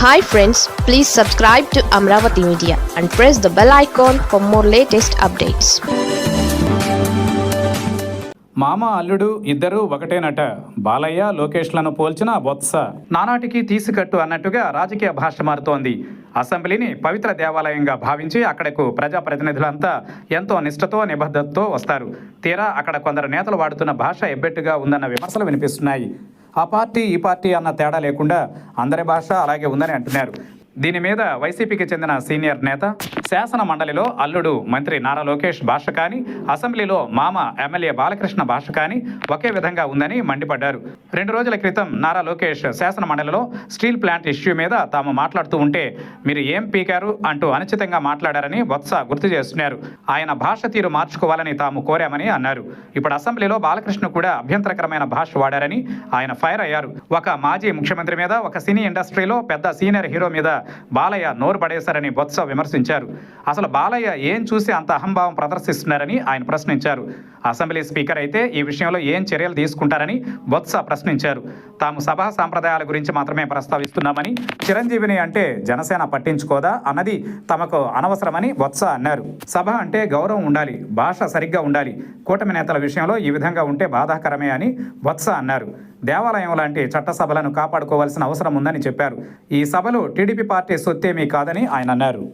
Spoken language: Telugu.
Hi friends please subscribe to Amaravati media and press the bell icon for more latest updates మామ అల్లుడు ఇద్దరు ఒకటేనట. బాలయ్య లోకేష్లను పోల్చిన బొత్స. నానాటికి తీసుకట్టు అన్నట్టుగా రాజకీయ భాష మారుతోంది. అసెంబ్లీని పవిత్ర దేవాలయంగా భావించి అక్కడకు ప్రజాప్రతినిధులంతా ఎంతో నిష్ఠతో నిబద్ధతతో వస్తారు. తీరా అక్కడ కొందరు నేతలు వాడుతున్న భాష ఎబ్బెట్టుగా ఉందన్న విమర్శలు వినిపిస్తున్నాయి. ఆ పార్టీ ఈ పార్టీ అన్న తేడా లేకుండా అందరి భాష అలాగే ఉందని అంటున్నారు. దీని మీద వైసీపీకి చెందిన సీనియర్ నేత శాసన మండలిలో అల్లుడు మంత్రి నారా లోకేష్ భాష కానీ అసెంబ్లీలో మామ ఎమ్మెల్యే బాలకృష్ణ భాష కానీ ఒకే విధంగా ఉందని మండిపడ్డారు. రెండు రోజుల క్రితం నారా లోకేష్ శాసన మండలిలో స్టీల్ ప్లాంట్ ఇష్యూ మీద తాము మాట్లాడుతూ ఉంటే మీరు ఏం పీకారు అంటూ అనుచితంగా మాట్లాడారని బొత్స గుర్తు చేస్తున్నారు. ఆయన భాష తీరు మార్చుకోవాలని తాము కోరామని అన్నారు. ఇప్పుడు అసెంబ్లీలో బాలకృష్ణ కూడా అభ్యంతరకరమైన భాష వాడారని ఆయన ఫైర్ అయ్యారు. ఒక మాజీ ముఖ్యమంత్రి మీద ఒక సినీ ఇండస్ట్రీలో పెద్ద సీనియర్ హీరో మీద బాలయ్య నోరు పడేశారని బొత్స విమర్శించారు. అసలు బాలయ్య ఏం చూసి అంత అహంభావం ప్రదర్శిస్తున్నారని ఆయన ప్రశ్నించారు. అసెంబ్లీ స్పీకర్ అయితే ఈ విషయంలో ఏం చర్యలు తీసుకుంటారని బొత్స ప్రశ్నించారు. తాము సభా సాంప్రదాయాల గురించి మాత్రమే ప్రస్తావిస్తున్నామని చిరంజీవిని అంటే జనసేన పట్టించుకోదా అన్నది తమకు అనవసరమని బొత్స అన్నారు. సభ అంటే గౌరవం ఉండాలి భాష సరిగ్గా ఉండాలి కూటమి నేతల విషయంలో ఈ విధంగా ఉంటే బాధాకరమే అని బొత్స అన్నారు. దేవాలయం లాంటి చట్టసభలను కాపాడుకోవాల్సిన అవసరం ఉందని చెప్పారు. ఈ సభలు టీడీపీ పార్టీ సొత్తేమీ కాదని ఆయన అన్నారు.